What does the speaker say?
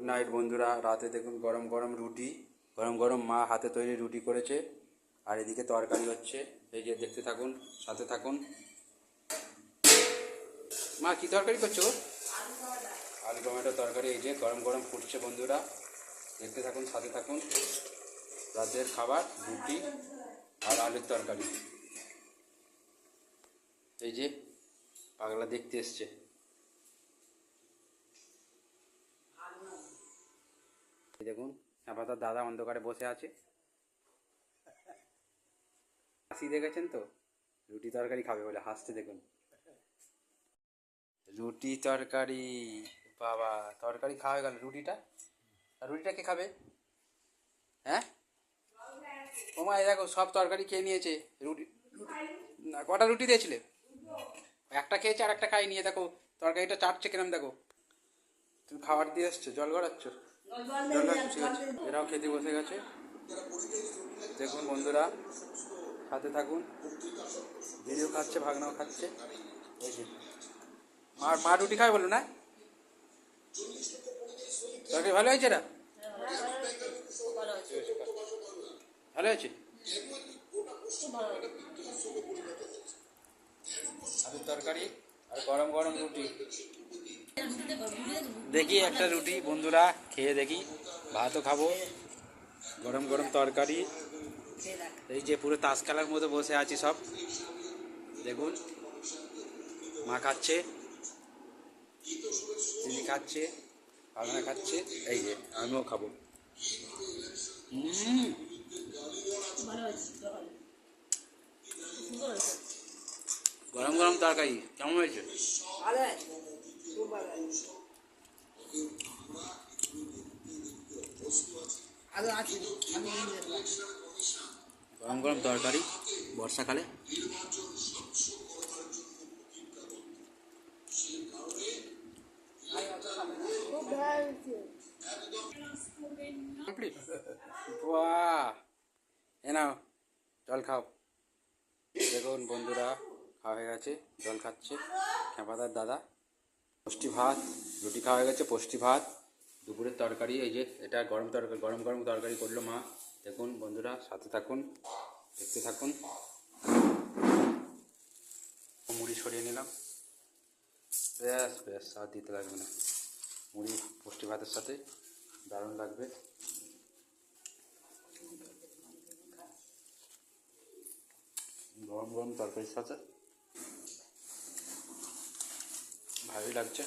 Good night বন্ধুরা, রাতে দেখুন গরম গরম রুটি, গরম গরম মা হাতে তৈরি রুটি করেছে, আর এদিকে তরকারি হচ্ছে। এই যে দেখতে থাকুন, সাথে থাকুন। মা, কি তরকারি করছ? আলু টমেটো তরকারি, এই যে গরম গরম ফুটছে বন্ধুরা। দেখতে থাকুন, সাথে থাকুন। রাতের খাবার, রুটি আর আলুর তরকারি। এই যে পাগলা দেখতে এসছে। দেখুন আপাতত দাদা অন্ধকারে বসে আছে। হাসি দেখেছেন তো? রুটি তরকারি খাবে বলে হাসতে দেখুন। রুটি তরকারি, বাবা, তরকারি খাওয়া গেল রুটিটা? রুটিটা কে খাবে? হ্যাঁ? ওমা এই দেখো, সব তরকারি খেয়ে নিয়েছে। রুটি, না, কটা রুটি দিয়েছিলে? একটা খেয়েছে আর একটা খাই নিয়ে দেখো, তরকারিটা চাটছে কিরম, দেখো। তুমি খাবার দিয়ে এসছো, জল গড়াচ্ছ? এরাও খেতে বসে গেছে। দেখুন বন্ধুরা, সাথে থাকুন। দিদিও খাচ্ছে, ভাগনাও খাচ্ছে। যে। মা রুটি খাবে বলো না? তরকারি ভালো হয়েছে না? ভালো হয়েছে? তরকারি আর গরম গরম রুটি। দেখি একটা রুটি, বন্ধুরা, খেয়ে দেখি। ভাতও খাব। গরম গরম তরকারি। এই যে পুরো তাস খেলার মতো বসে আছি সব। দেখুন, মা খাচ্ছে, দিদি খাচ্ছে পাগনা খাচ্ছে, এই যে, আমিও খাব। গরম গরম তরকারি, কেমন হয়েছে। গরম গরম তরকারি, বর্ষাকালে। এ জল খাও। দেখুন বন্ধুরা, খাওয়া হয়ে গেছে, জল খাচ্ছে। খেপাদার দাদা। পুষ্টি ভাত, রুটি খাওয়া গেছে, পুষ্টি ভাত। দুপুরের তরকারি, এই যে এটা গরম তরকারি, গরম গরম তরকারি করল মা। দেখুন বন্ধুরা, সাথে থাকুন, দেখতে থাকুন। মুড়ি সরিয়ে নিলাম। ব্যাস ব্যাস, আর দিতে লাগবে না। মুড়ি পুষ্টি ভাতের সাথে দারুণ লাগবে। গরম গরম তরকারির সাথে ভালোই লাগছে